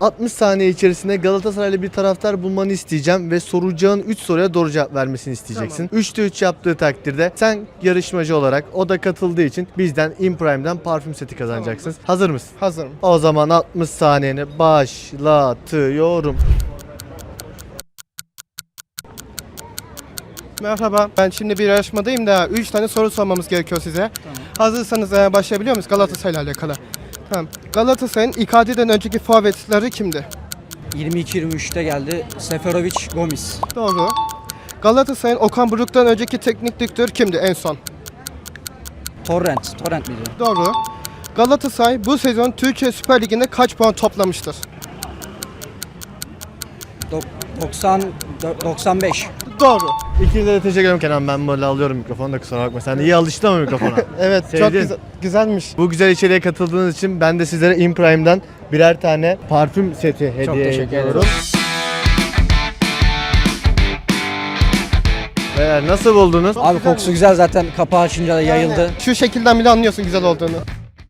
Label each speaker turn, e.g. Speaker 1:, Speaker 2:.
Speaker 1: 60 saniye içerisinde Galatasaraylı bir taraftar bulmanı isteyeceğim ve soracağın 3 soruya doğru cevap vermesini isteyeceksin. 3'te 3 yaptığı takdirde sen yarışmacı olarak o da katıldığı için bizden Imprime'den parfüm seti kazanacaksınız. Hazır mısın?
Speaker 2: Hazırım.
Speaker 1: O zaman 60 saniyeni başlatıyorum.
Speaker 2: Merhaba. Ben şimdi bir yarışmadayım da 3 tane soru sormamız gerekiyor size. Hazırsanız e, başlayabiliyor muyuz Galatasaray'la alakalı? Tamam. Galatasaray'ın Icardi'den önceki forvetleri kimdi?
Speaker 3: 22-23'te geldi. Seferovic Gomis.
Speaker 2: Doğru. Galatasaray'ın Okan Buruk'tan önceki teknik direktör kimdi en son?
Speaker 3: Torrent. Torrent miydi?
Speaker 2: Doğru. Galatasaray bu sezon Türkiye Süper Ligi'nde kaç puan toplamıştır?
Speaker 3: Dok- 90 dö- 95.
Speaker 2: Doğru.
Speaker 1: İkinize de teşekkür ederim Kenan. Ben böyle alıyorum mikrofonu da kusura bakma. Sen de iyi alıştın ama mikrofona.
Speaker 2: Evet, çok
Speaker 1: Sevdin.
Speaker 2: güzel, güzelmiş.
Speaker 1: Bu güzel içeriğe katıldığınız için ben de sizlere Imprime'dan birer tane parfüm seti hediye
Speaker 3: teşekkür ederim.
Speaker 1: ediyorum. Beyler nasıl buldunuz?
Speaker 3: Abi kokusu güzel zaten kapağı açınca da yayıldı.
Speaker 2: Şu şekilden bile anlıyorsun güzel olduğunu.